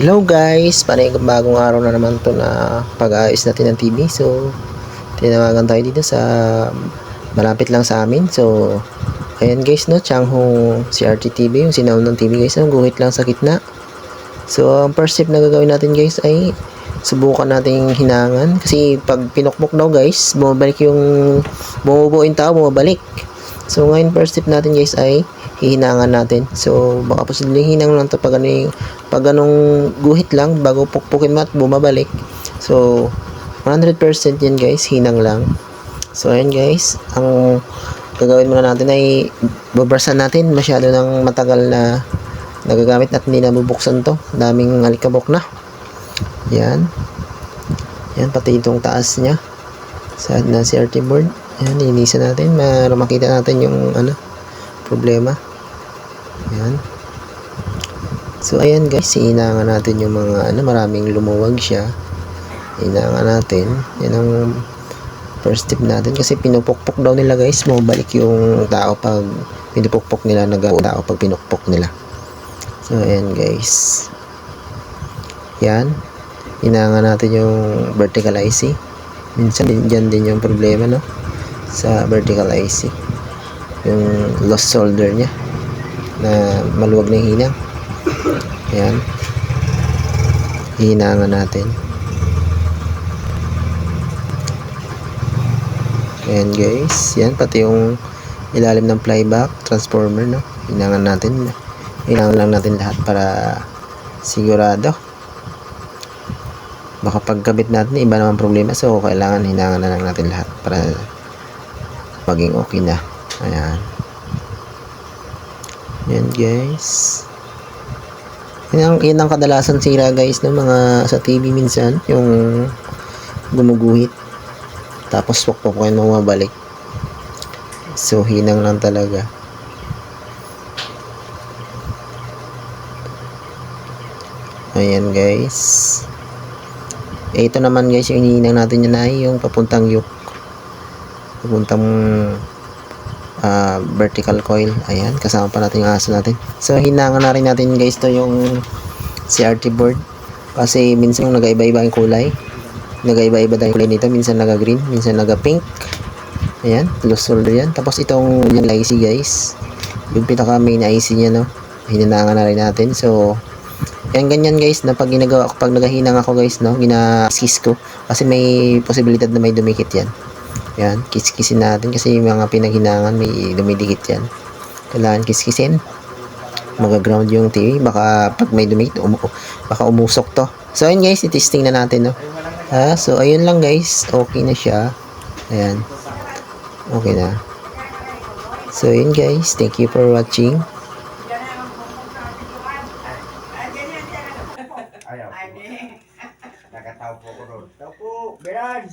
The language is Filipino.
Hello guys, panay bagong araw na naman to na pag-aayos natin ng TV. So, tinawagan tayo dito sa malapit lang sa amin. So, ayan guys no, Changhong CRT TV, yung sinaun ng TV guys, ang guhit lang sa gitna. So, ang first step na gagawin natin guys ay subukan nating hinangan. Kasi pag pinukpok daw guys, bumabalik yung bumubuo yung tao, bumabalik. So, ngayon first step natin guys ay hihinangan natin. So, baka posibleng hinang lang to pag, ano, pag anong guhit lang bago pukpukin mo at bumabalik. So, 100% yan guys, hinang lang. So, ayan guys, ang gagawin muna natin ay babrasan natin masyado ng matagal na nagagamit at hindi nabubuksan to. Daming alikabok na. Yan. Yan, pati itong taas niya. Sa na CRT board. Yan, linisan natin. Para makita natin yung ano, problema. Yan. So, ayan guys, hinangan natin yung mga ano, maraming lumuwag siya. Hinangan natin. Yan ang first tip natin kasi pinupukpok daw nila guys bumabalik yung tao pag pinupukpok nila nag tao pag pinukpok nila so ayan guys yan hinangan natin yung vertical IC minsan dyan din yung problema no sa vertical IC yung lost solder nya na maluwag na hinang yan hihinangan natin Ayan guys, yan pati yung ilalim ng flyback transformer no. Hinangan natin. Hinangan lang natin lahat para sigurado. Baka pagkabit natin iba naman problema so kailangan hinangan na lang natin lahat para maging okay na. Ayan. Yan guys. Yan ang, yan ang kadalasan sira guys ng mga sa TV minsan yung gumuguhit tapos pukpukin mo mabalik so hinang lang talaga ayan guys eh, ito naman guys yung hinihinang natin yan ay yung papuntang yuk papuntang ah, vertical coil. Ayan kasama pa natin yung aso natin. So hinangan na rin natin guys to yung CRT board. Kasi minsan yung nagaiba-iba yung kulay. Nagaiba-iba daw yung kulay nito. Minsan naga green minsan naga pink ayan loose solder yan. Tapos itong yung IC guys. Yung pinaka main IC nya no? Hinanangan na rin natin. So yan ganyan guys na pag ginagawa ko pag nagahinang ako guys no? Gina-kiss ko. Kasi may posibilidad na may dumikit yan yan kiss-kissin natin kasi yung mga pinaghinangan may dumidikit yan kailangan kiss-kissin maga-ground yung TV baka pag may dumikit umu baka umusok to so ayun guys itesting na natin no Ah, so ayun lang guys. Okay na siya. Ayan. Okay na. So yun guys. Thank you for watching. Ayaw. Nakataw po ko ron. Taw po, Beran!